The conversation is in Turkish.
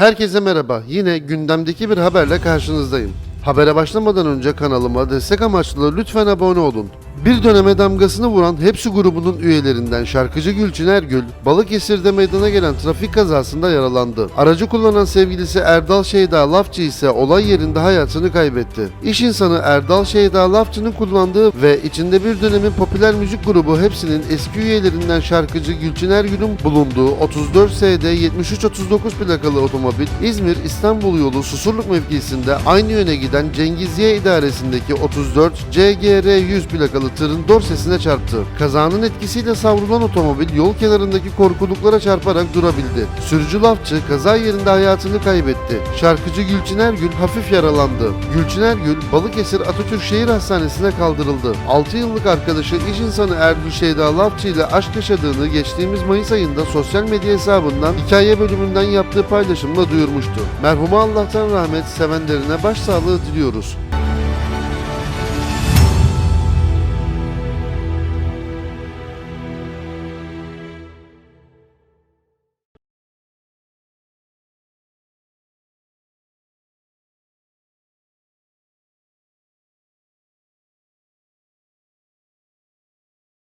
Herkese merhaba. Yine gündemdeki bir haberle karşınızdayım. Habere başlamadan önce kanalıma destek amaçlı lütfen abone olun. Bir döneme damgasını vuran Hepsi grubunun üyelerinden şarkıcı Gülçin Ergül, Balıkesir'de meydana gelen trafik kazasında yaralandı. Aracı kullanan sevgilisi Erdal Şeyda Lafçı ise olay yerinde hayatını kaybetti. İş insanı Erdal Şeyda Lafçı'nın kullandığı ve içinde bir dönemin popüler müzik grubu Hepsi'nin eski üyelerinden şarkıcı Gülçin Ergül'ün bulunduğu 34 SD 7339 plakalı otomobil İzmir İstanbul yolu Susurluk mevkisinde aynı yöne giden Cengizye idaresindeki 34 CGR 100 plakalı tırın dorsesine çarptı. Kazanın etkisiyle savrulan otomobil yol kenarındaki korkuluklara çarparak durabildi. Sürücü lafçı kaza yerinde hayatını kaybetti. Şarkıcı Gülçin Ergül hafif yaralandı. Gülçin Ergül Balıkesir Atatürk Şehir Hastanesi'ne kaldırıldı. 6 yıllık arkadaşı iş insanı Ergül Şeyda Lafçı ile aşk yaşadığını geçtiğimiz Mayıs ayında sosyal medya hesabından hikaye bölümünden yaptığı paylaşımla duyurmuştu. Merhuma Allah'tan rahmet sevenlerine başsağlığı diliyoruz.